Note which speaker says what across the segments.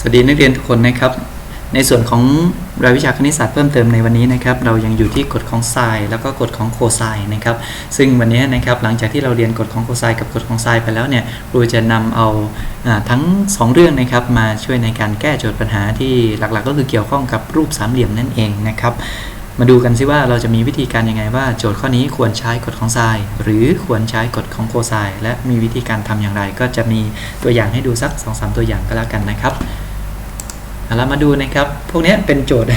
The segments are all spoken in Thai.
Speaker 1: สวัสดีนักเรียนทุกคนนะครับ ในส่วนของรายวิชาคณิตศาสตร์เพิ่มเติมในวันนี้นะครับ เรายังอยู่ที่กฎของไซน์แล้วก็กฎของโคไซน์นะครับ ซึ่งวันนี้นะครับหลังจากที่เราเรียนกฎของโคไซน์กับกฎของไซน์ไปแล้วเนี่ยครูจะนำเอาอทั้ง 2 เรื่องนะครับมาช่วยในการแก้โจทย์ปัญหาที่หลักๆ ก็คือเกี่ยวข้องกับรูปสามเหลี่ยมนั่นเองนะครับมาดูกันซิว่าเราจะมีวิธีการยังไงว่าโจทย์ข้อนี้ควรใช้กฎของไซน์หรือควรใช้กฎของโคไซน์และมีวิธีการทำอย่างไร ก็จะมีตัวอย่างให้ดูสัก2-3ตัวอย่างก็แล้วกันนะครับ เอาละมาดูนะครับ พวกนี้เป็นโจทย์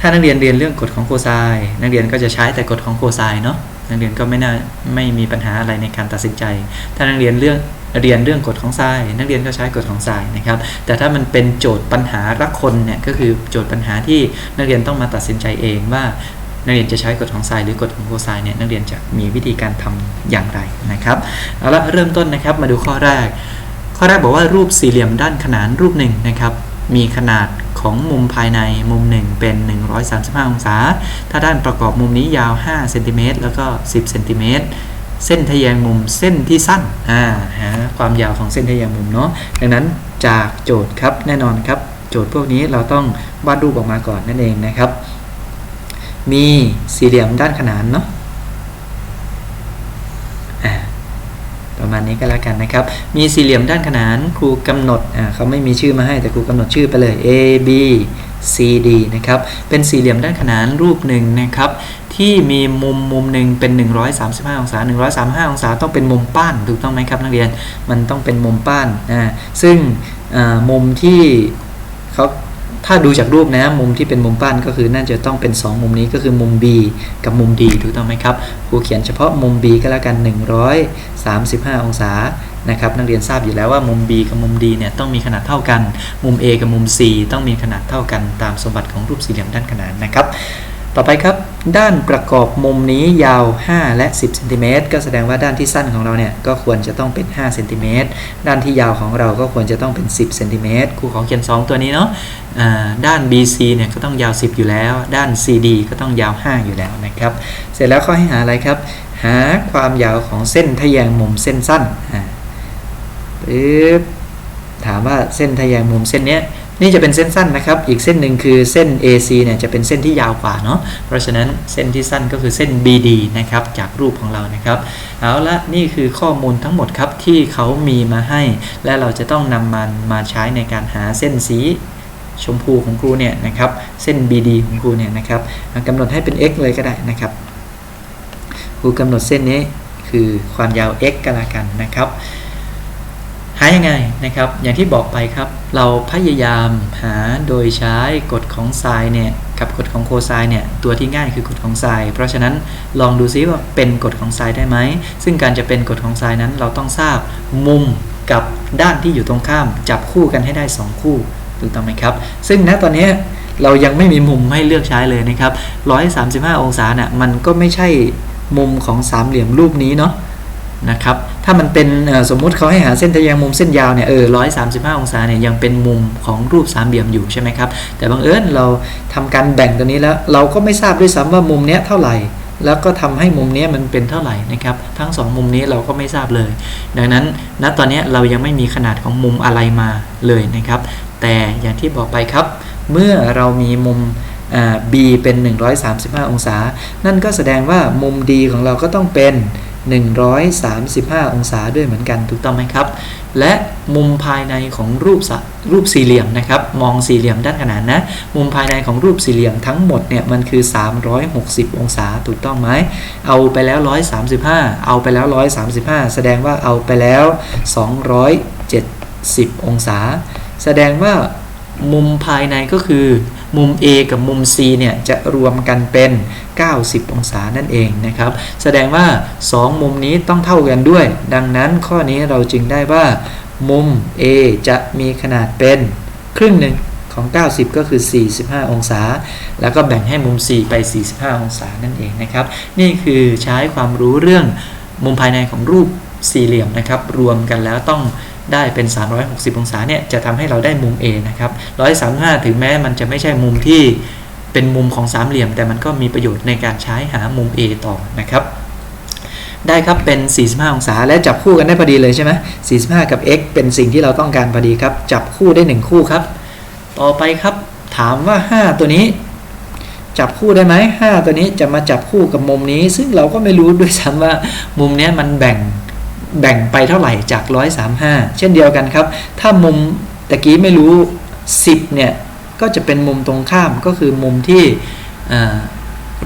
Speaker 1: ถ้านักเรียนเรียนเรื่องกฎของโคไซน์นักเรียนก็จะใช้แต่กฎของโคไซน์เนาะ นักเรียนก็ไม่น่าไม่มีปัญหาอะไรในการตัดสินใจ ถ้านักเรียนเรื่องเรียนเรื่องกฎของไซน์นักเรียนก็ใช้กฎของไซน์นะครับ แต่ถ้ามันเป็นโจทย์ปัญหารักคนเนี่ยก็คือโจทย์ปัญหาที่นักเรียนต้องมาตัดสินใจเองว่านักเรียนจะใช้กฎของไซน์หรือกฎของโคไซน์เนี่ยนักเรียนจะมีวิธีการทำอย่างไรนะครับเอาละเริ่มต้นนะครับมาดูข้อแรก ข้อแรกบอกว่ารูปสี่เหลี่ยมด้านขนานรูปหนึ่งนะครับ มีขนาดของมุมภายในมุมหนึ่งเป็น 135 องศา ถ้าด้านประกอบมุมนี้ยาว 5 เซนติเมตรแล้วก็ 10 เซนติเมตร เส้นทะแยงมุมเส้นที่สั้น อ่า หาความยาวของเส้นทะแยงมุมเนาะ ดังนั้นจากโจทย์ครับ แน่นอนครับ โจทย์พวกนี้เราต้องวาดรูปออกมาก่อนนั่นเองนะครับ มีสี่เหลี่ยมด้านขนานเนาะ อ่า ประมาณนี้ก็แล้วกันนะครับ มีสี่เหลี่ยมด้านขนานครูกำหนดอ่าเขาไม่มีชื่อมาให้แต่ครูกำหนดชื่อไปเลย A B C D นะครับ เป็นสี่เหลี่ยมด้านขนานรูปหนึ่งนะครับที่มีมุมมุมหนึ่งเป็น 135 องศา 135 องศาต้องเป็นมุมป้านถูกต้องไหมครับนักเรียน มันต้องเป็นมุมป้านอ่าซึ่งมุมที่เขา ถ้าดูจากรูปนะมุมที่เป็นมุมป้านก็คือน่าจะต้องเป็น 2 มุมนี้ก็คือมุม B กับมุม D ถูกต้องไหมครับครูเขียนเฉพาะมุม B ก็แล้วกัน 135 องศานะครับนักเรียนทราบอยู่แล้วว่ามุม B กับมุม D เนี่ยต้องมีขนาดเท่ากัน มุม A กับมุม C ต้องมีขนาดเท่ากันตามสมบัติของรูปสี่เหลี่ยมด้านขนานนะครับ ต่อไปครับ ด้านประกอบมุมนี้ยาว 5 และ 10เซนติเมตรก็แสดงว่าด้านที่สั้นของเราเนี่ยก็ควรจะต้องเป็น5เซนติเมตรด้านที่ยาวของเราก็ควรจะต้องเป็น 10เซนติเมตรครูขอเขียน 2 ตัวนี้เนาะ ด้าน BC เนี่ยก็ต้องยาว 10 อยู่แล้ว ด้าน CD ก็ต้องยาว 5 อยู่แล้วนะครับ เสร็จแล้วข้อให้หาอะไรครับ หาความยาวของเส้นทะแยงมุมเส้นสั้นอ่าปึ๊บถามว่าเส้นทะแยงมุมเส้นเนี้ยนี่จะเป็นเส้นสั้นนะครับ อีกเส้นหนึ่งคือเส้น AC เนี่ยจะเป็นเส้นที่ยาวกว่าเนาะ เพราะฉะนั้นเส้นที่สั้นก็คือเส้น BD นะครับจากรูปของเรานะครับ เอาละนี่คือข้อมูลทั้งหมดครับที่เขามีมาให้ และเราจะต้องนำมันมาใช้ในการหาเส้นสี ชมพูของครูเนี่ยนะครับเส้น BD ของครูเนี่ยนะครับกำหนดให้เป็น x เลยก็ได้นะครับครูกำหนดเส้นนี้คือความยาว x ก็แล้วกันนะครับ หายังไงนะครับ อย่างที่บอกไปครับ เราพยายามหาโดยใช้กฎของไซน์เนี่ยกับกฎของโคไซน์เนี่ยตัวที่ง่ายคือกฎของไซน์เพราะฉะนั้นลองดูซิว่าเป็นกฎของไซน์ได้ไหม ซึ่งการจะเป็นกฎของไซน์นั้นเราต้องทราบมุมกับด้านที่อยู่ตรงข้าม จับคู่กันให้ได้ 2 คู่ ถูกต้องไหมครับ ซึ่งณตอนนี้เรายังไม่มีมุมให้เลือกใช้เลยนะครับ135 องศาเน่ะมันก็ไม่ใช่มุมของสามเหลี่ยมรูปนี้เนาะนะครับ ถ้ามันเป็นสมมุติเขาให้หาเส้นทะแยงมุมเส้นยาวเนี่ยเออร้อยสามสิบห้าองศาเนี่ยยังเป็นมุมของรูปสามเหลี่ยมอยู่ใช่ไหมครับ แต่บังเอิญเราทำการแบ่งตัวนี้แล้ว เราก็ไม่ทราบด้วยซ้ำว่ามุมเนี้ยเท่าไหร่ แล้วก็ทำให้มุมนี้มันเป็นเท่าไหร่นะครับ ทั้งสองมุมนี้เราก็ไม่ทราบเลย ดังนั้นณตอนนี้เรายังไม่มีขนาดของมุมอะไรมาเลยนะครับ แต่อย่างที่บอกไปครับ เมื่อเรามีมุม B เป็น 135 องศา นั่นก็แสดงว่ามุม D ของเราก็ต้องเป็น 135 องศาด้วยเหมือนกันถูกต้องไหมครับ และมุมภายในของรูปรูปสี่เหลี่ยมนะครับ มองสี่เหลี่ยมด้านขนานนะ มุมภายในของรูปสี่เหลี่ยมทั้งหมดเนี่ยมันคือ 360 องศาถูกต้องไหม เอาไปแล้ว 135 เอาไปแล้ว 135 แสดงว่าเอาไปแล้ว 270 องศา แสดงว่ามุมภายในก็คือ มุม A กับมุม C เนี่ยจะรวมกันเป็น 90 องศานั่นเองนะครับ แสดงว่า 2 มุมนี้ต้องเท่ากันด้วย ดังนั้นข้อนี้เราจึงได้ว่า มุม A จะมีขนาดเป็นครึ่งหนึ่งของ 90 ก็คือ 45 องศา แล้วก็แบ่งให้มุม C ไป 45 องศานั่นเองนะครับ นี่คือใช้ความรู้เรื่องมุมภายในของรูปสี่เหลี่ยมนะครับ รวมกันแล้วต้อง ได้เป็น 360 องศาเนี่ยจะทำให้เราได้มุม A นะครับ135 ถึงแม้มันจะไม่ใช่มุมที่เป็นมุมของสามเหลี่ยม แต่มันก็มีประโยชน์ในการใช้หามุม A ต่อนะครับ ได้ครับเป็น 45 องศาและจับคู่กันได้พอดีเลยใช่ไหม45 กับ x เป็นสิ่งที่เราต้องการพอดีครับ จับคู่ได้ 1 คู่ครับ ต่อไปครับถามว่า 5 ตัวนี้จับคู่ได้ไหม5ตัวนี้จะมาจับคู่กับมุมนี้ ซึ่งเราก็ไม่รู้ด้วยซ้ำว่ามุมนี้มันแบ่ง แบ่งไปเท่าไหร่จาก 135 เช่นเดียวกันครับ ถ้ามุมตะกี้ไม่รู้ 10 เนี่ย ก็จะเป็นมุมตรงข้ามก็คือมุมที่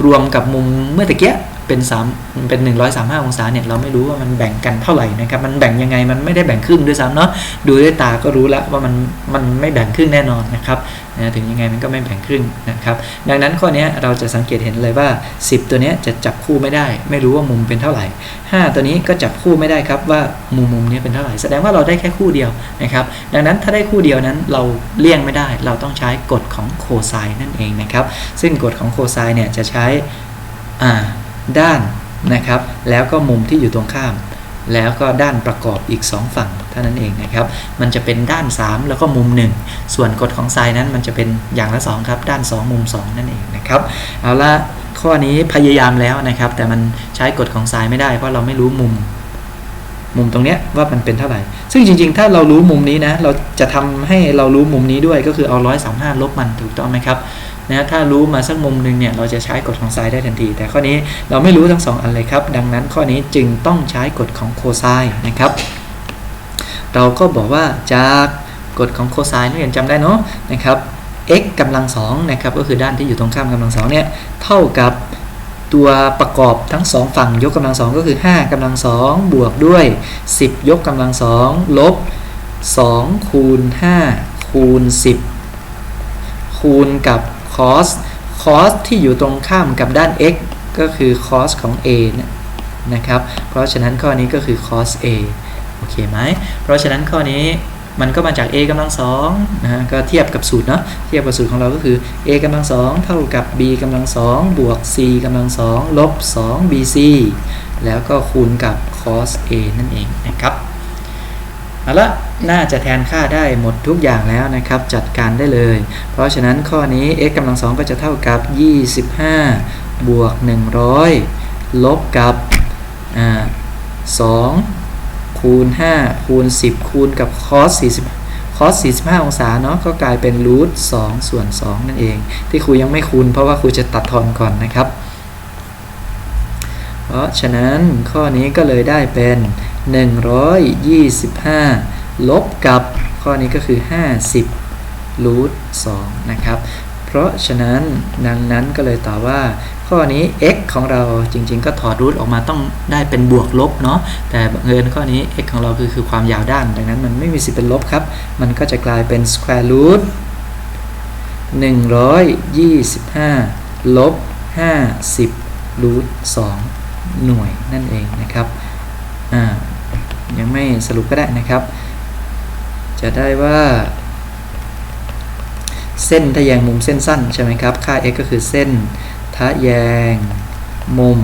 Speaker 1: รวมกับมุมเมื่อตะกี้ เป็น3เป็น 135 องศาเนี่ยเราไม่รู้ว่ามันแบ่งกันเท่าไหร่นะครับมันแบ่งยังไงมันไม่ได้แบ่งครึ่งด้วยซ้ำเนาะดูด้วยตาก็รู้แล้วว่ามันมันไม่แบ่งครึ่งแน่นอนนะครับนะถึงยังไงมันก็ไม่แบ่งครึ่งนะครับดังนั้นข้อนี้เราจะสังเกตเห็นเลยว่า 10 ตัวนี้จะจับคู่ไม่ได้ ไม่รู้ว่ามุมเป็นเท่าไหร่ 5 ตัวนี้ก็จับคู่ไม่ได้ครับว่ามุมมุมนี้เป็นเท่าไหร่ แสดงว่าเราได้แค่คู่เดียวนะครับดังนั้นถ้าได้คู่เดียวนั้นเราเลี่ยงไม่ได้ เราต้องใช้กฎของโคไซน์นั่นเองนะครับซึ่งกฎของโคไซน์เนี่ยจะใช้อ่า ด้านนะครับ แล้วก็มุมที่อยู่ตรงข้าม แล้วก็ด้านประกอบอีก 2 ฝั่งเท่านั้นเองนะครับ มันจะเป็นด้าน 3 แล้วก็มุม 1 ส่วนกฎของไซน์นั้นมันจะเป็นอย่างละ 2 ครับ ด้าน 2 มุม 2 นั่นเองนะครับ เอาละข้อนี้พยายามแล้วนะครับ แต่มันใช้กฎของไซน์ไม่ได้เพราะเราไม่รู้มุมมุมตรงเนี้ยว่ามันเป็นเท่าไหร่ ซึ่งจริงๆ ถ้าเรารู้มุมนี้นะ เราจะทำให้เรารู้มุมนี้ด้วยก็คือเอา135ลบมันถูกต้องไหมครับ นะถ้ารู้มาสักมุมหนึ่งเนี่ยเราจะใช้กฎของไซน์ได้ทันที แต่ข้อนี้เราไม่รู้ทั้งสองอันเลยครับ ดังนั้นข้อนี้จึงต้องใช้กฎของโคไซน์นะครับ เราก็บอกว่าจากกฎของโคไซน์นักเรียนจำได้เนาะนะครับ x กำลังสองนะครับก็คือด้านที่อยู่ตรงข้ามกำลังสองเนี่ยเท่ากับตัวประกอบทั้งสองฝั่งยกกำลังสองก็คือ 5กำลังสองบวกด้วย 10 ยกกำลังสองลบ2คูณ5คูณ10 คูณกับ cos cos ที่อยู่ตรงข้ามกับด้าน x ก็คือ cos ของ a เนี่ยนะครับ เพราะฉะนั้นข้อนี้ก็คือ cos a โอเคไหม เพราะฉะนั้นข้อนี้มันก็มาจาก a กำลังสองนะฮะก็เทียบกับสูตรเนาะเทียบกับสูตรของเราก็คือ a กำลังสองเท่ากับ b กำลังสองบวก c กำลังสองลบ 2 bc แล้วก็คูณกับ cos a นั่นเองนะครับ เอาละน่าจะแทนค่าได้หมดทุกอย่างแล้วนะครับ จัดการได้เลย เพราะฉะนั้นข้อนี้ x กำลังสองก็จะเท่ากับ 25 บวก 100 ลบกับอ่า2คูณ 5 คูณ 10 คูณกับ cos 40 cos 45 องศาเนาะก็กลายเป็นรูท2ส่วน 2 นั่นเอง ที่ครูยังไม่คูณเพราะว่าครูจะตัดทอนก่อนนะครับ ราะฉะนั้นข้อนี้ก็เลยได้เป็น 125 ลบกับข้อนี้ก็คือ 50รูท2นะครับ เพราะฉะนั้นดังนั้นก็เลยตอบว่า ข้อนี้ x ของเราจริงๆ ก็ถอดรูทออกมาต้องได้เป็นบวกลบเนาะแต่บังเอิญข้อนี้ x ของเราคือคือความยาวด้าน ดังนั้นมันไม่มีสิทธิ์เป็นลบครับ มันก็จะกลายเป็น square root 125 ลบ 50รูท2 หน่วยนั่นเองนะครับอ่ายังไม่สรุปก็ได้นะครับ จะได้ว่า เส้นทะแยงมุมเส้นสั้นใช่ไหมครับ ค่า x ก็คือเส้นทะแยงมุม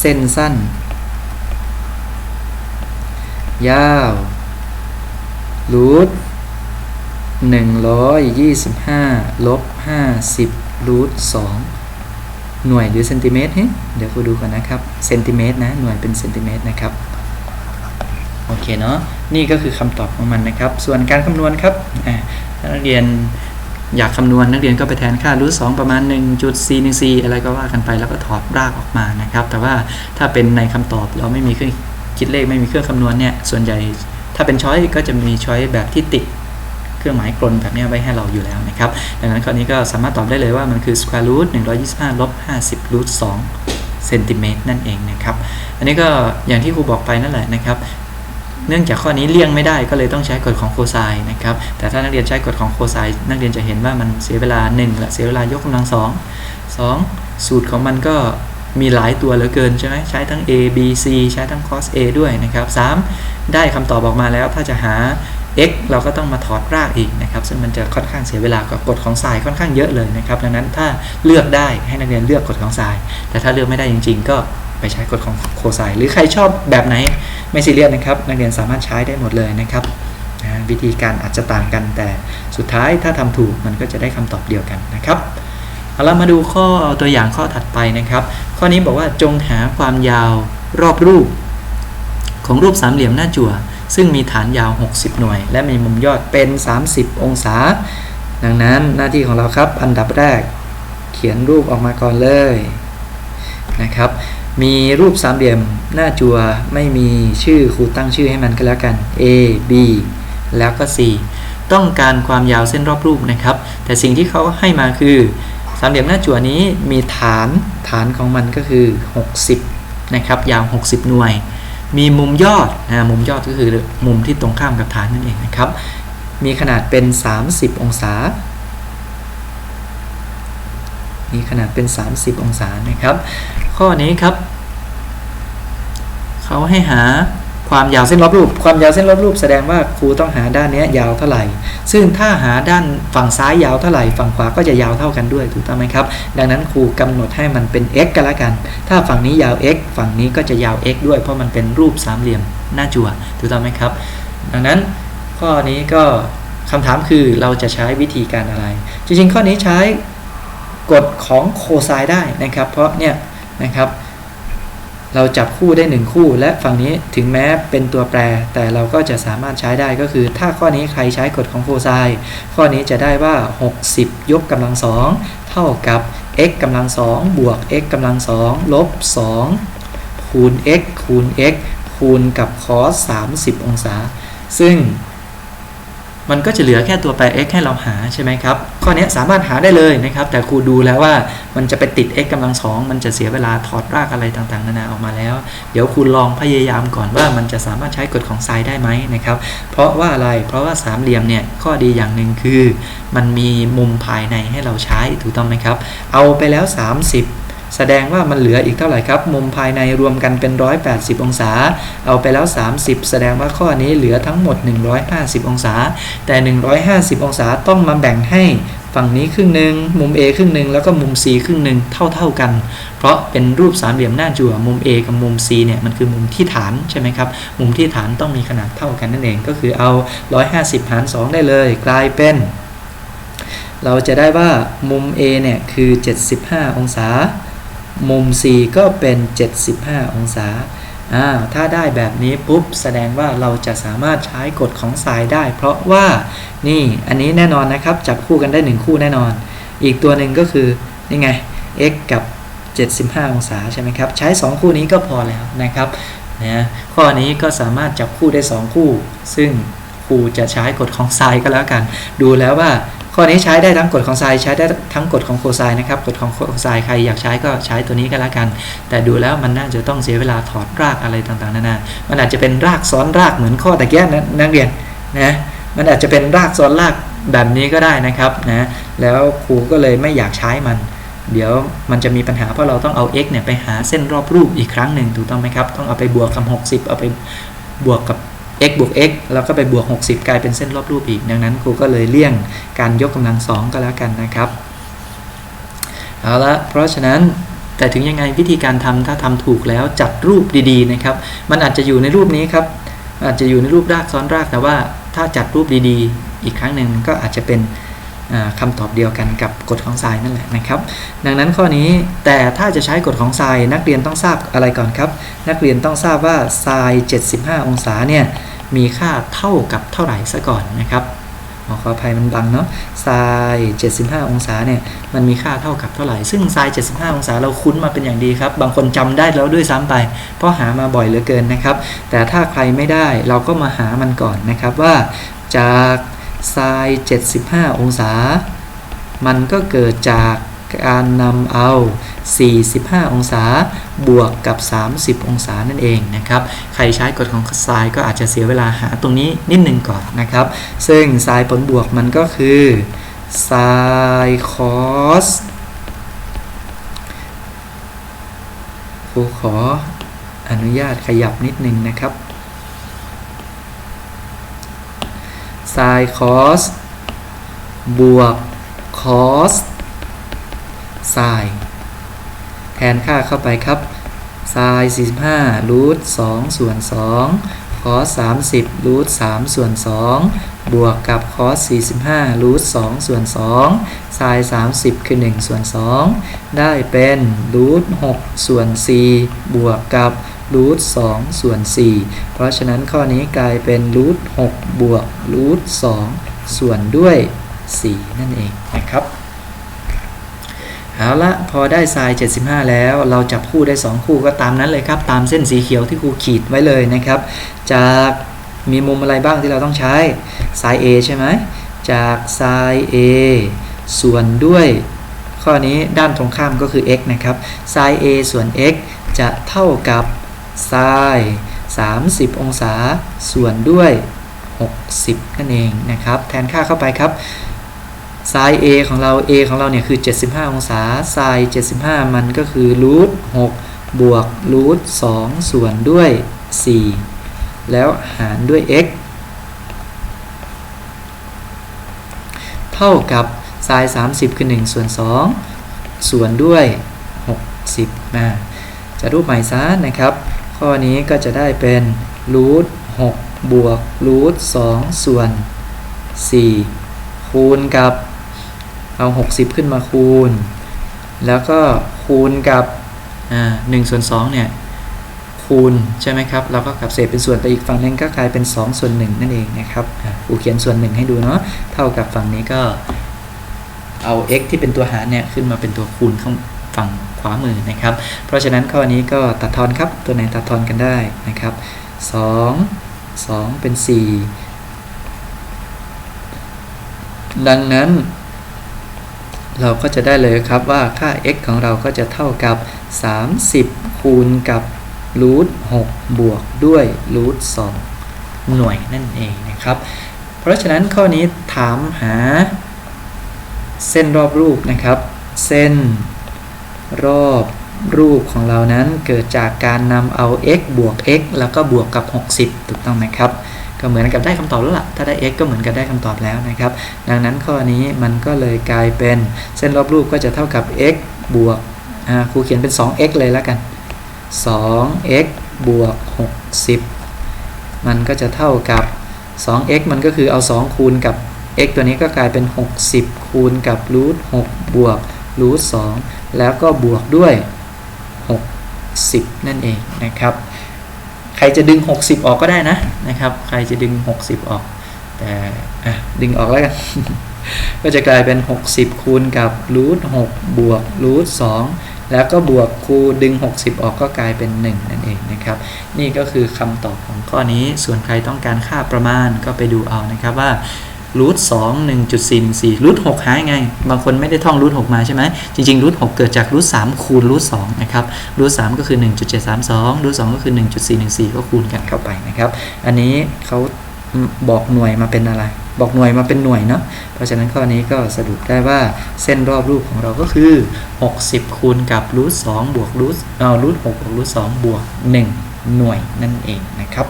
Speaker 1: เส้นสั้น ยาวรูท125ลบ50รูท2 หน่วยหรือเซนติเมตรเฮ้เดี๋ยวครูดูก่อนนะครับเซนติเมตรนะ หน่วยเป็นเซนติเมตรนะครับโอเคเนาะนี่ก็คือคำตอบของมันนะครับ ส่วนการคำนวณครับนักเรียนอยากคำนวณนักเรียนก็ไปแทนค่ารูท2ประมาณ 1.414 อะไรก็ว่ากันไปแล้วก็ถอดรากออกมานะครับ แต่ว่าถ้าเป็นในคำตอบเราไม่มีเครื่องคิดเลขไม่มีเครื่องคำนวณเนี่ยส่วนใหญ่ถ้าเป็นช้อยก็จะมีช้อยแบบที่ติด เครื่องหมายกลนแบบนี้ไว้ให้เราอยู่แล้วนะครับ ดังนั้นข้อนี้ก็สามารถตอบได้เลยว่ามันคือ square root 125ลบ50 root 2เซนติเมตรนั่นเองนะครับ อันนี้ก็อย่างที่ครูบอกไปนั่นแหละนะครับ เนื่องจากข้อนี้เลี่ยงไม่ได้ก็เลยต้องใช้กฎของโคไซน์นะครับ แต่ถ้านักเรียนใช้กฎของโคไซน์นักเรียนจะเห็นว่ามันเสียเวลา1และเสียเวลายกกำลัง2 2 สูตรของมันก็มีหลายตัวเหลือเกินใช่ไหมใช้ทั้ง a b c ใช้ทั้ง cos a ด้วยนะครับ 3 ได้คำตอบออกมาแล้วถ้าจะหา x เราก็ต้องมาถอดรากอีกนะครับซึ่งมันจะค่อนข้างเสียเวลากับกฎของไซน์ค่อนข้างเยอะเลยนะครับดังนั้นถ้าเลือกได้ให้นักเรียนเลือกกฎของไซน์แต่ถ้าเลือกไม่ได้จริง ๆ ก็ไปใช้กฎของโคไซหรือใครชอบแบบไหนไม่ซีเรียสนะครับนักเรียนสามารถใช้ได้หมดเลยนะครับนะวิธีการอาจจะต่างกันแต่สุดท้ายถ้าทำถูกมันก็จะได้คำตอบเดียวกันนะครับเอาละมาดูข้อตัวอย่างข้อถัดไปนะครับ ข้อนี้บอกว่าจงหาความยาวรอบรูป ของรูปสามเหลี่ยมหน้าจั่ว ซึ่งมีฐานยาว 60 หน่วย และมีมุมยอดเป็น 30 องศา ดังนั้นหน้าที่ของเราครับ อันดับแรก เขียนรูปออกมาก่อนเลยนะครับ มีรูปสามเหลี่ยมหน้าจัวไม่มีชื่อครูตั้งชื่อให้มันก็แล้วกัน A B แล้วก็ C ต้องการความยาวเส้นรอบรูปนะครับ แต่สิ่งที่เขาให้มาคือสามเหลี่ยมหน้าจั่วนี้มีฐานฐานของมันก็คือ 60 นะครับ ยาว 60 หน่วย มีมุมยอดนะมุมยอดก็คือมุมที่ตรงข้ามกับฐานนั่นเองนะครับ มีขนาดเป็น 30 องศา มีขนาดเป็น 30 องศานะครับ ข้อนี้ครับ เขาให้หา ความยาวเส้นรอบรูป ความยาวเส้นรอบรูปแสดงว่าครูต้องหาด้านนี้ยาวเท่าไหร่ ซึ่งถ้าหาด้านฝั่งซ้ายยาวเท่าไหร่ ฝั่งขวาก็จะยาวเท่ากันด้วยถูกต้องไหมครับ ดังนั้นครูกำหนดให้มันเป็น x กันละกัน ถ้าฝั่งนี้ยาว x ฝั่งนี้ก็จะยาว x ด้วยเพราะมันเป็นรูปสามเหลี่ยมหน้าจั่วถูกต้องไหมครับ ดังนั้นข้อนี้ก็คำถามคือเราจะใช้วิธีการอะไร จริงๆ ข้อนี้ใช้กฎของโคไซน์ได้นะครับ เพราะเนี่ยนะครับ เราจับคู่ได้ 1 คู่ และฝั่งนี้ถึงแม้เป็นตัวแปร แต่เราก็จะสามารถใช้ได้ก็คือ ถ้าข้อนี้ใครใช้กฎของโคไซน์ข้อนี้จะได้ว่า 60 ยกกำลังสองเท่ากับ x กำลังสองบวก x กำลังสองลบ 2 คูณ x คูณ x คูณกับ cos 30 องศา ซึ่ง มันก็จะเหลือแค่ตัวแปร x ให้เราหาใช่ไหมครับ ข้อนี้สามารถหาได้เลยนะครับ แต่ครูดูแล้วว่ามันจะไปติด x กำลังสองมันจะเสียเวลาถอดรากอะไรต่างๆ นานาออกมาแล้ว เดี๋ยวคุณลองพยายามก่อนว่ามันจะสามารถใช้กฎของไซน์ได้ไหมนะครับ เพราะว่าอะไร เพราะว่าสามเหลี่ยมเนี่ยข้อดีอย่างหนึ่งคือ มันมีมุมภายในให้เราใช้ถูกต้องไหมครับ เอาไปแล้ว 30 แสดงว่ามันเหลืออีกเท่าไหร่ครับ มุมภายในรวมกันเป็น 180 องศา เอาไปแล้ว 30 แสดงว่าข้อนี้เหลือทั้งหมด 150 องศา แต่ 150 องศาต้องมาแบ่งให้ฝั่งนี้ครึ่งหนึ่งมุม A ครึ่งหนึ่งแล้วก็มุม C ครึ่งหนึ่งเท่า ๆกัน เพราะเป็นรูปสามเหลี่ยมหน้าจั่วมุม A กับมุม C เนี่ยมันคือมุมที่ฐานใช่ไหมครับ มุมที่ฐานต้องมีขนาดเท่ากันนั่นเองก็คือเอา 150 หาร 2 ได้เลย กลายเป็น เราจะได้ว่ามุม A เนี่ยคือ 75 องศา มุม C ก็เป็น 75 องศาอ่าถ้าได้แบบนี้ปุ๊บแสดงว่าเราจะสามารถใช้กฎของสายได้ เพราะว่านี่อันนี้แน่นอนนะครับ จับคู่กันได้ 1 คู่แน่นอน อีกตัวหนึ่งก็คือนี่ไง x กับ 75 องศาใช่ไหมครับ ใช้ 2 คู่นี้ก็พอแล้วนะครับนะข้อนี้ก็สามารถจับคู่ได้ 2 คู่ ซึ่งครูจะใช้กฎของไซน์ก็แล้วกัน ดูแล้วว่า ข้อนี้ใช้ได้ทั้งกฎของไซน์ใช้ได้ทั้งกฎของโคไซน์นะครับกฎของโคไซน์ใครอยากใช้ก็ใช้ตัวนี้ก็แล้วกัน แต่ดูแล้วมันน่าจะต้องเสียเวลาถอดรากอะไรต่างๆนานามันอาจจะเป็นรากซ้อนรากเหมือนข้อตะเกียนะนักเรียนนะมันอาจจะเป็นรากซ้อนรากแบบนี้ก็ได้นะครับนะแล้วครูก็เลยไม่อยากใช้มัน เดี๋ยวมันจะมีปัญหาเพราะเราต้องเอา x เนี่ยไปหาเส้นรอบรูปอีกครั้งหนึ่งถูกต้องไหมครับต้องเอาไปบวกกับ 60 เอาไปบวกกับ x บวก x แล้วก็ไปบวก 60 กลายเป็นเส้นรอบรูปอีก ดังนั้นครูก็เลยเลี่ยงการยกกำลังสองก็แล้วกันนะครับ เอาละเพราะฉะนั้นแต่ถึงยังไงวิธีการทำถ้าทำถูกแล้วจัดรูปดีๆนะครับ มันอาจจะอยู่ในรูปนี้ครับ อาจจะอยู่ในรูปรากซ้อนรากแต่ว่าถ้าจัดรูปดีๆ อีกครั้งหนึ่งก็อาจจะเป็น คำตอบเดียวกันกับกฎของทรายนั่นแหละนะครับ ดังนั้นข้อนี้แต่ถ้าจะใช้กฎของทรายนักเรียนต้องทราบอะไรก่อนครับ นักเรียนต้องทราบว่าทราย75 องศาเนี่ยมีค่าเท่ากับเท่าไหร่ซะก่อนนะครับขอขออภัยมันบังเนาะทราย75 องศาเนี่ยมันมีค่าเท่ากับเท่าไหร่ ซึ่งทราย75 องศาเราคุ้นมาเป็นอย่างดีครับ บางคนจำได้แล้วด้วยซ้ำไป เพราะหามาบ่อยเหลือเกินนะครับ แต่ถ้าใครไม่ได้เราก็มาหามันก่อนนะครับว่าจาก ไซน์75 องศา มันก็เกิดจากการนำเอา 45 องศา บวกกับ 30 องศานั่นเองนะครับ ใครใช้กฎของไซน์ก็อาจจะเสียเวลาหาตรงนี้นิดนึงก่อนนะครับ ซึ่งไซน์ผลบวกมันก็คือไซน์คอสครูขออนุญาตขยับนิดนึงนะครับ ไซน์คอสบวกคอสไซน์แทนค่าเข้าไปครับไซน์45รูท2ส่วน2คอส30รูท3ส่วน2บวกกับคอส45รูท2ส่วน2ไซน์30 คือ 1 ส่วน 2 ได้เป็นรูท6ส่วน 4 บวกกับ รูท2ส่วน 4 เพราะฉะนั้นข้อนี้กลายเป็นรูท6บวกรูท2ส่วนด้วย 4 นั่นเองนะครับเอาละพอได้ไซน์75 แล้วเราจับคู่ได้ 2 คู่ก็ตามนั้นเลยครับ ตามเส้นสีเขียวที่ครูขีดไว้เลยนะครับ จากมีมุมอะไรบ้างที่เราต้องใช้ไซน์ A ใช่ไหมจากไซน์ A ส่วนด้วย ข้อนี้ด้านตรงข้ามก็คือ x นะครับไซน์ A ส่วน x จะเท่ากับ ไซน์30 องศา ส่วนด้วย 60 นั่นเองนะครับ แทนค่าเข้าไปครับไซน์ A ของเรา A ของเราเนี่ยคือ 75 องศาไซน์75 มันก็คือรูท6บวกรูท2ส่วนด้วย 4 แล้วหารด้วย x เท่ากับไซน์30 คือ 1 ส่วน 2 ส่วนด้วย 60นะจะรูปใหม่ซะนะครับ ข้อนี้ก็จะได้เป็นรูท6บวกรูท2ส่วน4คูณกับเอา 60 ขึ้นมาคูณ แล้วก็คูณกับอ่า1ส่วน2เนี่ยคูณใช่ไหมครับเราก็กลับเศษเป็นส่วนไปอีกฝั่งนึงก็กลายเป็น 2 ส่วน1นั่นเองนะครับอะครูเขียนส่วน 1 ให้ดูเนาะเท่ากับฝั่งนี้ก็เอา x ที่เป็นตัวหารเนี่ยขึ้นมาเป็นตัวคูณข้าง ฝั่งขวามือนะครับ เพราะฉะนั้นข้อนี้ก็ตัดทอนครับ ตัวไหนตัดทอนกันได้นะครับ 2 2 เป็น 4 ดังนั้น เราก็จะได้เลยครับว่าค่า x ของเราก็จะเท่ากับ 30 คูณกับรูท6บวกด้วยรูท2หน่วยนั่นเองนะครับ เพราะฉะนั้นข้อนี้ถามหาเส้นรอบรูปนะครับ เส้น รอบรูปของเรานั้นเกิดจากการนำเอา x บวก x แล้วก็บวกกับ 60 ถูกต้องไหมครับ ก็เหมือนกับได้คำตอบแล้วล่ะ ถ้าได้ x ก็เหมือนกับได้คำตอบแล้วนะครับ ดังนั้นข้อนี้มันก็เลยกลายเป็นเส้นรอบรูปก็จะเท่ากับ x บวกครูเขียนเป็น 2x เลยแล้วกัน 2x บวก 60 มันก็จะเท่ากับ 2x มันก็คือเอา 2 คูณกับ x ตัวนี้ก็กลายเป็น 60 คูณกับรูท6บวกรูท2 แล้วก็บวกด้วย 60 นั่นเองนะครับ ใครจะดึง 60 ออกก็ได้นะนะครับ ใครจะดึง 60 ออก แต่ดึงออกแล้วกัน ก็จะกลายเป็น 60 คูณกับรูท6บวกรูท2แล้วก็บวกคูณดึง 60 ออกก็กลายเป็น 1 นั่นเองนะครับ นี่ก็คือคำตอบของข้อนี้ส่วนใครต้องการค่าประมาณก็ไปดูเอานะครับว่า รูทสองหนึ่งจุดสี่หนึ่งสี่รูทหกหายไง บางคนไม่ได้ท่องรูทหกมาใช่ไหมจริงๆรูทหกเกิดจากรูทสามคูณรูทสองนะครับรูทสามก็คือหนึ่งจุดเจ็ดสามสองรูทสองก็คือหนึ่งจุดสี่หนึ่งสี่ก็คูณกันเข้าไปนะครับ อันนี้เขาบอกหน่วยมาเป็นอะไร บอกหน่วยมาเป็นหน่วยเนาะเพราะฉะนั้นข้อนี้ก็สรุปได้ว่าเส้นรอบรูปของเราก็คือ 60 คูณกับรูทสองบวกรูทเอารูทหกบวกรูทสองบวก1หน่วยนั่นเองนะครับ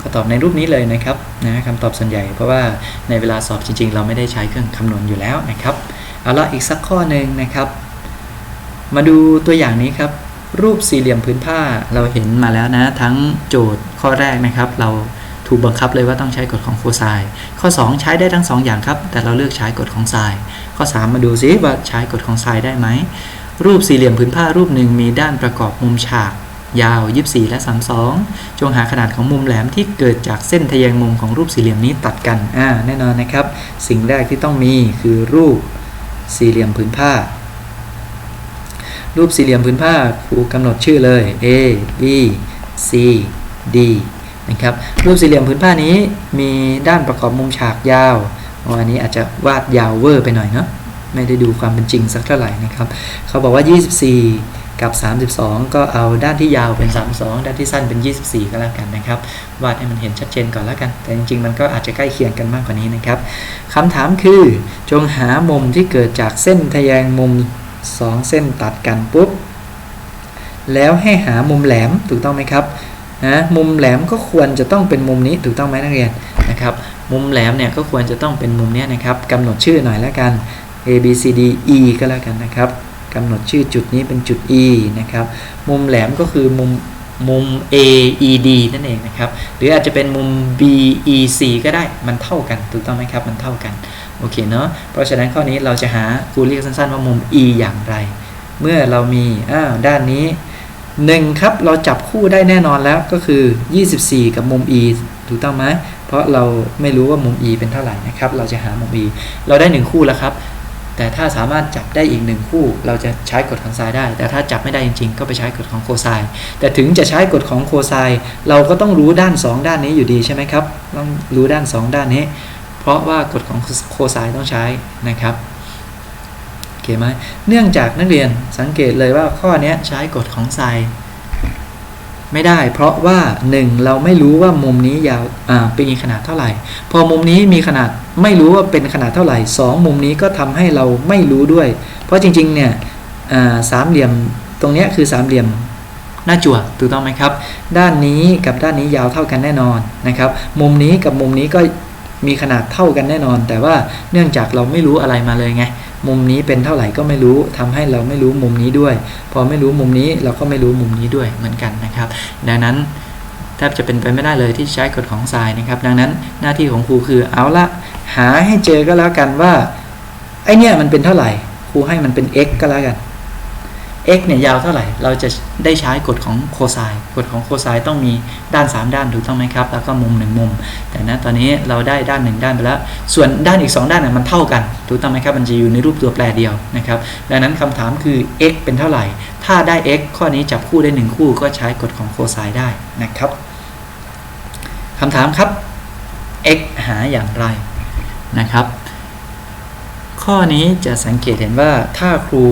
Speaker 1: ก็ตอบในรูปนี้เลยนะครับนะคำตอบส่วนใหญ่เพราะว่าในเวลาสอบจริง ๆ เราไม่ได้ใช้เครื่องคำนวณอยู่แล้วนะครับเอาละอีกสักข้อหนึ่งนะครับ มาดูตัวอย่างนี้ครับ รูปสี่เหลี่ยมพื้นผ้าเราเห็นมาแล้วนะ ทั้งโจทย์ข้อแรกนะครับ เราถูกบังคับเลยว่าต้องใช้กฎของโคไซน์ข้อ 2 ใช้ได้ทั้ง 2 อย่างครับ แต่เราเลือกใช้กฎของไซน์ข้อ 3 มาดูซิว่าใช้กฎของไซน์ได้ไหมรูปสี่เหลี่ยมพื้นผ้ารูปหนึ่งมีด้านประกอบมุมฉาก ยาว 24 และ 32 จงหาขนาดของมุมแหลมที่เกิดจากเส้นทะแยงมุมของรูปสี่เหลี่ยมนี้ตัดกันอ่าแน่นอนนะครับ สิ่งแรกที่ต้องมีคือรูปสี่เหลี่ยมพื้นผ้า รูปสี่เหลี่ยมพื้นผ้าครูกำหนดชื่อเลย A B C D นะครับรูปสี่เหลี่ยมพื้นผ้านี้มีด้านประกอบมุมฉากยาวอันนี้อาจจะวาดยาวเวอร์ไปหน่อยเนาะไม่ได้ดูความเป็นจริงสักเท่าไหร่นะครับ เขาบอกว่า 24 กับ 32 ก็เอาด้านที่ยาวเป็น 32 ด้านที่สั้นเป็น 24 ก็แล้วกันนะครับวาดให้มันเห็นชัดเจนก่อนแล้วกัน แต่จริงๆ มันก็อาจจะใกล้เคียงกันมากกว่านี้นะครับคำถามคือจงหามุมที่เกิดจากเส้นทะแยงมุม 2 เส้นตัดกันปุ๊บแล้วให้หามุมแหลมถูกต้องไหมครับนะมุมแหลมก็ควรจะต้องเป็นมุมนี้ถูกต้องไหมนักเรียนนะครับมุมแหลมเนี่ยก็ควรจะต้องเป็นมุมนี้นะครับกำหนดชื่อหน่อยแล้วกัน A B C D E ก็แล้วกันนะครับ กำหนดชื่อจุดนี้เป็นจุด E นะครับ มุมแหลมก็คือมุมมุม A E D นั่นเองนะครับ หรืออาจจะเป็นมุม B E C ก็ได้ มันเท่ากัน ถูกต้องไหมครับ มันเท่ากัน โอเคเนาะ เพราะฉะนั้นข้อนี้เราจะหาครูเรียกสั้นๆว่ามุม E อย่างไร เมื่อเรามีอ้าวด้านนี้ 1 ครับ เราจับคู่ได้แน่นอนแล้วก็คือ 24 กับมุม E ถูกต้องไหมเพราะเราไม่รู้ว่ามุม e เป็นเท่าไหร่นะครับ เราจะหามุม e เราได้ 1 คู่แล้วครับ แต่ถ้าสามารถจับได้อีกหนึ่งคู่ เราจะใช้กฎของไซน์ได้ แต่ถ้าจับไม่ได้จริงๆ ก็ไปใช้กฎของโคไซน์แต่ถึงจะใช้กฎของโคไซน์เราก็ต้องรู้ด้าน 2 ด้านนี้อยู่ดีใช่ไหมครับต้องรู้ด้าน 2 ด้านนี้ เพราะว่ากฎของโคไซน์ต้องใช้นะครับโอเคไหมเนื่องจากนักเรียนสังเกตเลยว่าข้อนี้ใช้กฎของไซน์ ไม่ได้ เพราะว่า 1 เราไม่รู้ว่ามุมนี้ยาวอ่าเป็นขนาดเท่าไหร่ พอมุมนี้มีขนาดไม่รู้ว่าเป็นขนาดเท่าไหร่ 2 มุมนี้ก็ทำให้เราไม่รู้ด้วย เพราะจริงๆเนี่ยอ่าสามเหลี่ยมตรงนี้คือสามเหลี่ยมหน้าจั่วถูกต้องไหมครับ ด้านนี้กับด้านนี้ยาวเท่ากันแน่นอนนะครับ มุมนี้กับมุมนี้ก็มีขนาดเท่ากันแน่นอน แต่ว่าเนื่องจากเราไม่รู้อะไรมาเลยไง มุมนี้เป็นเท่าไหร่ก็ไม่รู้ทำให้เราไม่รู้มุมนี้ด้วย พอไม่รู้มุมนี้เราก็ไม่รู้มุมนี้ด้วยเหมือนกันนะครับ ดังนั้นแทบจะเป็นไปไม่ได้เลยที่ใช้กฎของทรายนะครับ ดังนั้นหน้าที่ของครูคือเอาละหาให้เจอก็แล้วกันว่าไอเนี่ยมันเป็นเท่าไหร่ครูให้มันเป็น x ก็แล้วกัน x เนี่ยยาวเท่าไหร่ เราจะได้ใช้กฎของโคไซน์กฎของโคไซน์ต้องมีด้าน 3 ด้านถูกต้องไหมครับ แล้วก็มุม 1 มุม แต่นะตอนนี้เราได้ด้าน 1 ด้านไปแล้ว ส่วนด้านอีก 2 ด้านน่ยมันเท่ากันถูกต้องไหมครับ มันจะอยู่ในรูปตัวแปรเดียวนะครับ ดังนั้นคำถามคือ x เป็นเท่าไหร่ ถ้าได้ x ข้อนี้จับคู่ได้ 1 คู่ก็ใช้กฎของโคไซน์ได้นะครับคำถามครับ x หาอย่างไรนะครับ ข้อนี้จะสังเกตเห็นว่าถ้าครู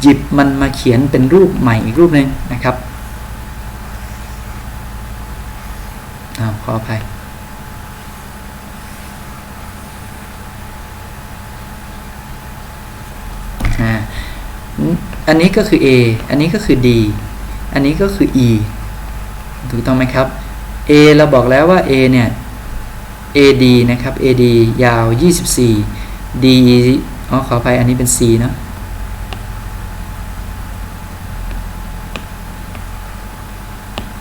Speaker 1: หยิบมันมาเขียนเป็นรูปใหม่อีกรูปหนึ่งนะครับอาขออภัยอันนี้ก็คือ A อันนี้ก็คือ D อันนี้ก็คือ E ถูกต้องไหมครับ A เราบอกแล้วว่า A เนี่ย AD นะครับ AD ยาว 24 D อ๋อขออภัยอันนี้เป็น C เนอะ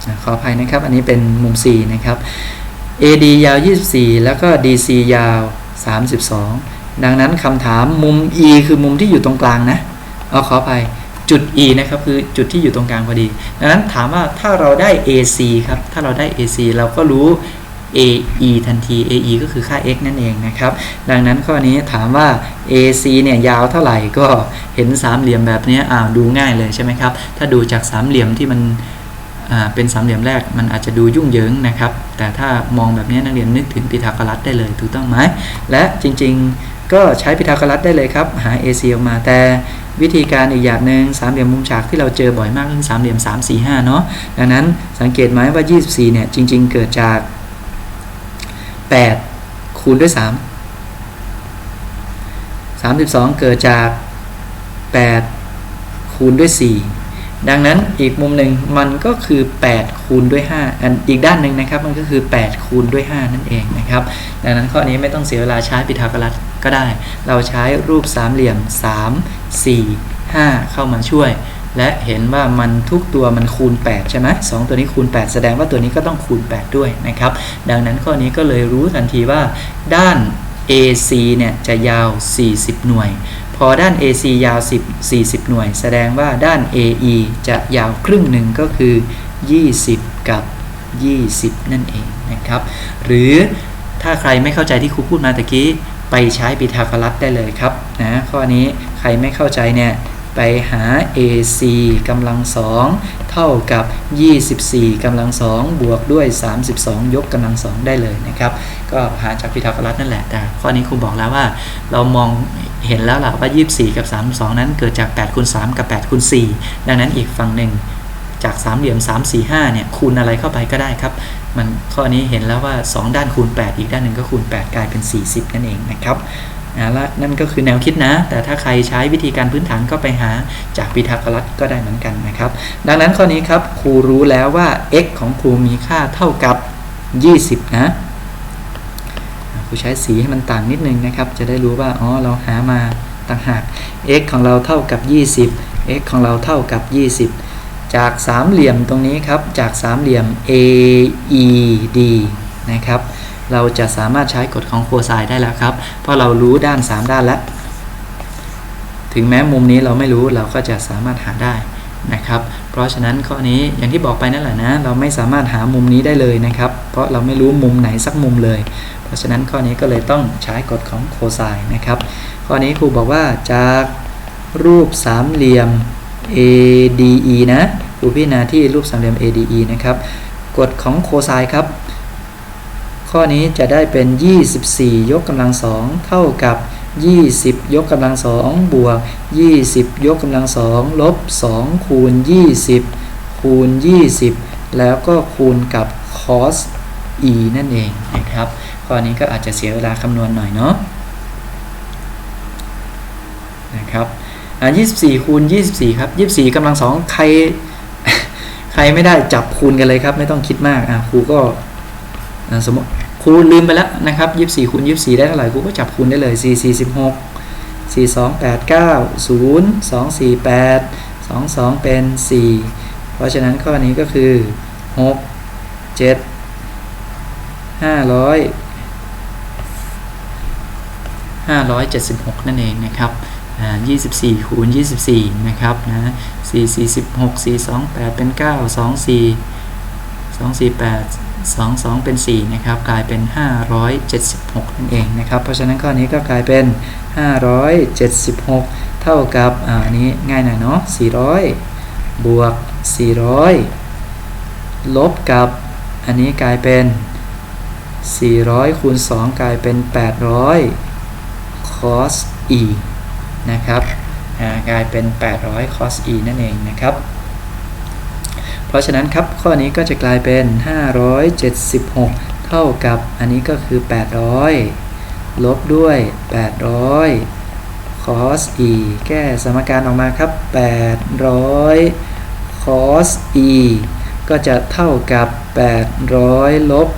Speaker 1: อะขออภัยนะครับ อันนี้เป็นมุม C นะครับ AD ยาว 24 แล้วก็ DC ยาว 32 ดังนั้นคำถามมุม E คือมุมที่อยู่ตรงกลางนะเอาขออภัยจุด E นะครับคือจุดที่อยู่ตรงกลางพอดี ดังนั้นถามว่าถ้าเราได้ AC ครับ ถ้าเราได้ AC เราก็รู้ AE ทันที AE ก็คือค่า x นั่นเองนะครับ ดังนั้นข้อนี้ถามว่า AC เนี่ยยาวเท่าไหร่ก็เห็นสามเหลี่ยมแบบนี้อ่าดูง่ายเลยใช่ไหมครับ ถ้าดูจากสามเหลี่ยมที่มันเป็นสามเหลี่ยมแรกมันอาจจะดูยุ่งเหยิงนะครับ แต่ถ้ามองแบบนี้นักเรียนนึกถึงพีทาโกรัสได้เลยถูกต้องไหมและจริงๆก็ใช้พีทาโกรัสได้เลยครับ หา AC ออกมาแต่วิธีการอีกอย่างหนึ่งสามเหลี่ยมมุมฉากที่เราเจอบ่อยมากคือสามเหลี่ยม3 4 5เนาะดังนั้นสังเกตไหมว่า 24เนี่ยจริง ๆ เกิดจาก 8 คูณด้วย 3 32 เกิดจาก 8 คูณด้วย 4 ดังนั้นอีกมุมหนึ่งมันก็คือ 8 คูณด้วย 5 อันอีกด้านหนึ่งนะครับ มันก็คือ 8 คูณด้วย 5 นั่นเองนะครับ ดังนั้นข้อนี้ไม่ต้องเสียเวลาใช้พีทาโกรัสก็ได้ เราใช้รูปสามเหลี่ยม 3 4 5 เข้ามาช่วย และเห็นว่ามันทุกตัวมันคูณ 8 ใช่ไหมสองตัวนี้คูณ 8 แสดงว่าตัวนี้ก็ต้องคูณ 8 ด้วยนะครับ ดังนั้นข้อนี้ก็เลยรู้ทันทีว่าด้าน AC เนี่ยจะยาว 40 หน่วย พอด้าน AC ยาว 10 40 หน่วย แสดงว่าด้าน AE จะยาวครึ่งหนึ่งก็คือ 20 กับ 20 นั่นเองนะครับ หรือถ้าใครไม่เข้าใจที่ครูพูดมาตะกี้ ไปใช้พีทาโกรัสได้เลยครับนะข้อนี้ใครไม่เข้าใจเนี่ย ไปหา AC กำลังสองเท่ากับ 24กำลังสองบวกด้วย 32 ยกกำลังสองได้เลยนะครับ ก็หาจากพีทาโกรัสนั่นแหละ แต่ข้อนี้ครูบอกแล้วว่า เรามองเห็นแล้วล่ะว่า 24 กับ 32 นั้นเกิดจาก8คูณ3กับ8คูณ4ดังนั้นอีกฝั่งหนึ่งจากสามเหลี่ยม 3 4 5 เนี่ย คูณอะไรเข้าไปก็ได้ครับ มันข้อนี้เห็นแล้วว่า 2 ด้านคูณ 8 อีกด้านหนึ่งก็คูณ 8 กลายเป็น 40 นั่นเองนะครับ อ่าละนั่นก็คือแนวคิดนะ แต่ถ้าใครใช้วิธีการพื้นฐานก็ไปหาจากพีทาโกรัสก็ได้เหมือนกันนะครับ ดังนั้นข้อนี้ครับครูรู้แล้วว่า x ของครูมีค่าเท่ากับ 20 นะครูใช้สีให้มันต่างนิดนึงนะครับ จะได้รู้ว่าอ๋อเราหามาต่างหาก x ของเราเท่ากับ 20 x ของเราเท่ากับ 20 จากสามเหลี่ยมตรงนี้ครับ จากสามเหลี่ยม AED นะครับ เราจะสามารถใช้กฎของโคไซน์ได้แล้วครับ เพราะเรารู้ด้าน 3 ด้านแล้ว ถึงแม้มุมนี้เราไม่รู้เราก็จะสามารถหาได้นะครับ เพราะฉะนั้นข้อนี้อย่างที่บอกไปนั่นแหละนะ เราไม่สามารถหามุมนี้ได้เลยนะครับ เพราะเราไม่รู้มุมไหนสักมุมเลย เพราะฉะนั้นข้อนี้ก็เลยต้องใช้กฎของโคไซน์นะครับ ข้อนี้ครูบอกว่าจากรูปสามเหลี่ยม ADE นะครูพิจารณาที่รูปสามเหลี่ยม ADE นะครับ กฎของโคไซน์ครับ ข้อนี้จะได้เป็น 24 ยกกำลังสองเท่ากับ 20 ยกกำลังสองบวก 20 ยกกำลังสองลบ 2 คูณ 20 คูณ 20 แล้วก็คูณกับ cos e นั่นเองนะครับ ข้อนี้ก็อาจจะเสียเวลาคำนวณหน่อยเนาะนะครับอ่า24 คูณ 24 ครับ 24กำลังสองใคร ใครไม่ได้จับคูณกันเลยครับ ไม่ต้องคิดมากอะครูก็สมมติ ครูลืมไปแล้วนะครับ24คูณ24ได้เท่าไหร่ครูก็จับคูณได้เลย4 4 16 4 2 8 9 0 2 4 8 2 2เป็น4เพราะฉะนั้นข้อนี้ก็คือ6 7 500 576นั่นเองนะครับอ่า24คูณ24 นะครับนะ4 4 16 4 2 8 เป็น 9 2 4 2 4 8 2 2 เป็น 4 นะครับ กลายเป็น 576 นั่นเองนะครับ เพราะฉะนั้นข้อนี้ก็กลายเป็น 576 เท่ากับอันนี้ง่ายหน่อยเนาะ400 บวก 400 ลบกับ อันนี้กลายเป็น 400 คูณ 2 กลายเป็น 800 cos e นะครับ กลายเป็น 800 cos e นั่นเองนะครับ เพราะฉะนั้นครับข้อนี้ก็จะกลายเป็น 576 เท่ากับอันนี้ก็คือ 800 ลบด้วย 800 cos e แก้สมการออกมาครับ 800 cos e ก็จะเท่ากับ 800 ลบ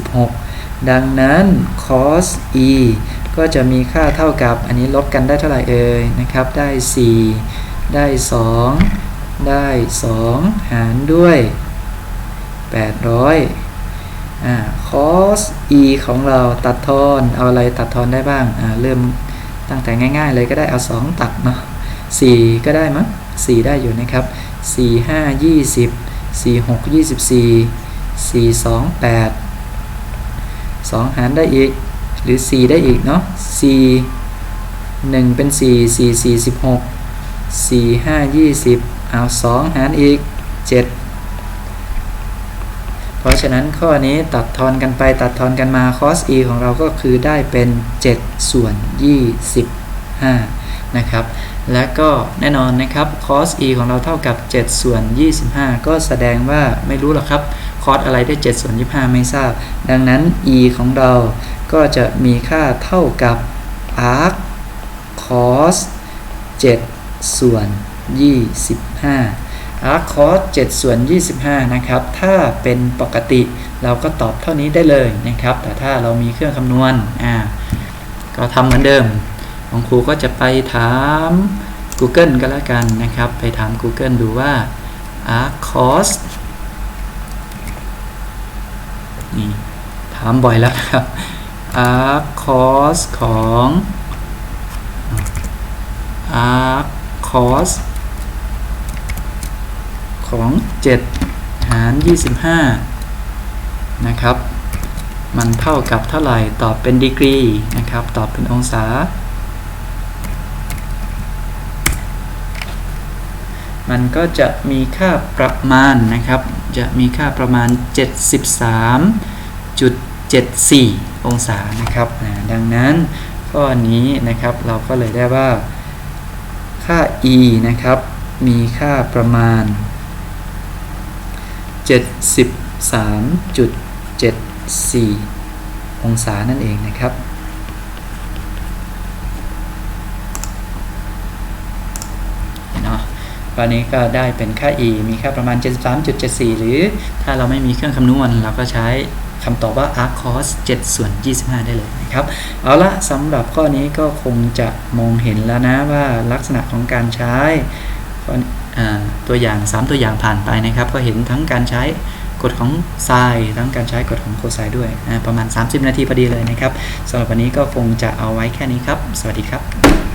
Speaker 1: 576 ดังนั้น cos e ก็จะมีค่าเท่ากับอันนี้ลบกันได้เท่าไหร่เอ่ยนะครับ ได้ 4 ได้ 2 ได้ 2 หารด้วย 800อ่า cos e ของเราตัดทอนเอาอะไรตัดทอนได้บ้างอ่าเริ่มตั้งแต่ง่าย ๆ เลยก็ได้เอา 2 ตัดเนาะ4ก็ได้มั้ง4ได้อยู่นะครับ 4 5 20 4 6 24 4 2 8 2 หารได้อีก หรือ 4 ได้อีกเนาะ4 1 เป็น 4 4 4 16 4 5 20 เอา2หารอีก 7 เพราะฉะนั้นข้อนี้ตัดทอนกันไปตัดทอนกันมา cos e ของเราก็คือได้เป็น 7 ส่วน 25 นะครับ และก็แน่นอนนะครับ cos e ของเราเท่ากับ 7 ส่วน 25 ก็แสดงว่าไม่รู้หรอกครับ cos อะไรได้ 7 ส่วน 25 ไม่ทราบ ดังนั้น e ของเราก็จะมีค่าเท่ากับ arc cos 7 ส่วน25 arc cos 7ส่วน 25 นะครับ ถ้าเป็นปกติเราก็ตอบเท่านี้ได้เลยนะครับ แต่ถ้าเรามีเครื่องคำนวณอ่าก็ทำเหมือนเดิม ของครูก็จะไปถาม Google ก็แล้วกันนะครับ ไปถาม Google ดูว่า arc cos นี่ถามบ่อยแล้วครับ arc cos ของ arc cos ของ 7 หาร 25 นะครับ มันเท่ากับเท่าไหร่ตอบเป็นดีกรีนะครับ ตอบเป็นองศา มันก็จะมีค่าประมาณนะครับ จะมีค่าประมาณ 73.74 องศานะครับ ดังนั้นข้อนี้นะครับเราก็เลยได้ว่าค่า e นะครับ มีค่าประมาณ 73.74 องศานั่นเองนะครับ เนาะตอนนี้ก็ได้เป็นค่า e มีค่าประมาณ 73.74 หรือถ้าเราไม่มีเครื่องคำนวณเราก็ใช้คำตอบว่า arc cos 7 ส่วน 25 ได้เลยนะครับ เอาละสำหรับข้อนี้ก็คงจะมองเห็นแล้วนะว่าลักษณะของการใช้ ตัวอย่าง 3 ตัวอย่างผ่านไปนะครับ ก็เห็นทั้งการใช้กฎของไซน์ทั้งการใช้กฎของโคไซน์ด้วยประมาณ 30 นาทีพอดีเลยนะครับสำหรับวันนี้ก็คงจะเอาไว้แค่นี้ครับ สวัสดีครับ